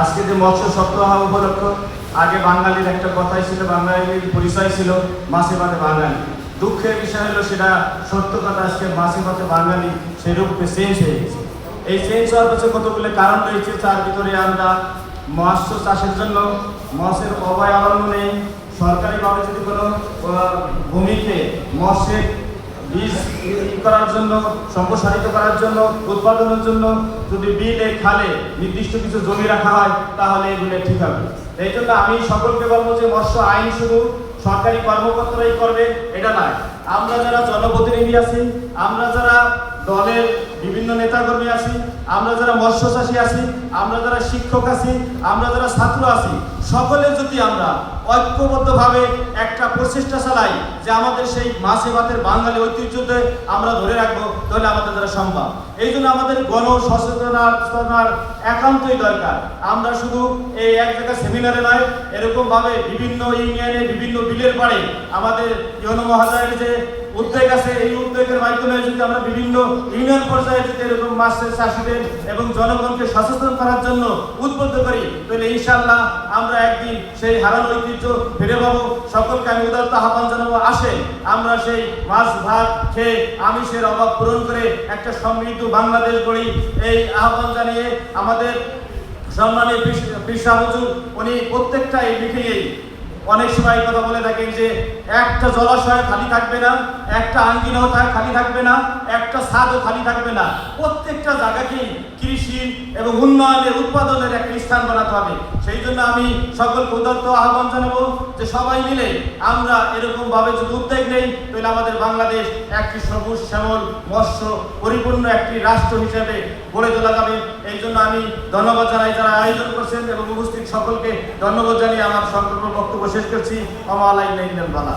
আজকে যে মৎস্য সপ্তাহ উপলক্ষ, আগে বাঙালির একটা কথাই ছিল, বাঙালির পরিচয় ছিল মাছে ভাতে বাঙালি। দুঃখের বিষয় হলো সেটা সত্য কথা, আজকে মাসে ভাতে বাঙালি সেই রূপে চেঞ্জ হয়ে গেছে। এই চেঞ্জ হওয়ার কাছে কতগুলো কারণ রয়েছে, তার ভিতরে আমরা মৎস্য চাষের জন্য মৎস্যের অভয় অরণ্য নেই। সরকারিভাবে যদি কোনো ভূমিকে মৎস্যের বীজ করার জন্য, সম্প্রসারিত করার জন্য, উৎপাদনের জন্য যদি বিলে, খালে নির্দিষ্ট কিছু জমি রাখা হয়, তাহলে এগুলো ঠিক হবে। এই জন্য আমি সকলকে বলব যে মৎস্য আইন শুধু সরকারি কর্মকর্তারাই করবে, এটা নয়। আমরা যারা জনপ্রতিনিধি আছি, আমরা যারা দলের বিভিন্ন নেতাকর্মী আছি, আমরা যারা মৎস্য চাষী আছি, আমরা যারা শিক্ষক আছি, আমরা যারা ছাত্র আছি সকলে যদি আমরা ঐক্যবদ্ধভাবে একটা প্রচেষ্টা চালাই যে আমাদের সেই মাছে ভাতের বাঙালি ঐতিহ্যতে আমরা ধরে রাখব, তাহলে আমাদের দ্বারা সম্ভব। এই জন্য আমাদের গণ সচেতনার একান্তই দরকার। আমরা শুধু এই এক জায়গায় সেমিনারে নয়, এরকমভাবে বিভিন্ন ইউনিয়নে, বিভিন্ন বিলের পাড়ে আমাদের ইউনো মহাশয়ের যে উদ্যোগ আছে। এই উদ্যোগের মাধ্যমে যদি আমরা বিভিন্ন ইউনিয়ন পর্যায়ে যদি এরকম মাছের চাষিদের এবং জনগণকে সচেতন করার জন্য উদ্বুদ্ধ করি, তাহলে ইনশাল্লাহ আমরা একদিন সেই হারানো ঐতিহ্য ফিরে পাবো। সকলকে আমি উদারতা আহ্বান জানাব, আসে। আমরা সেই মাছ, ভাত খেয়ে আমিষের অভাব পূরণ করে একটা সমৃদ্ধ বাংলাদেশ গড়ি। এই আহ্বান জানিয়ে আমাদের পিসা হুজুর, উনি প্রত্যেকটা এই মিটিংয়েই অনেক সময় কথা বলে থাকেন যে একটা জলাশয় খালি থাকবে না, একটা আঙ্গিনাও খালি থাকবে না, একটা ছাদও খালি থাকবে না। প্রত্যেকটা জায়গাকেই কৃষি এবং উন্নয়নের, উৎপাদনের একটা স্থান বানাতে হবে। সেই জন্য আমি সকল উদাত্ত আহ্বান জানাব যে সবাই মিলে আমরা এরকম ভাবে যদি উদ্যোগ নেই, তাহলে আমাদের বাংলাদেশ একটি সবুজ, শ্যামল, মৎস্য পরিপূর্ণ একটি রাষ্ট্র হিসেবে গড়ে তোলা যাবে। এই জন্য আমি ধন্যবাদ জানাই যারা আয়োজন করছেন এবং উপস্থিত সকলকে ধন্যবাদ জানিয়ে আমার সংকল্প বক্তব্য শেষ করছি। আমার আলাই বালা।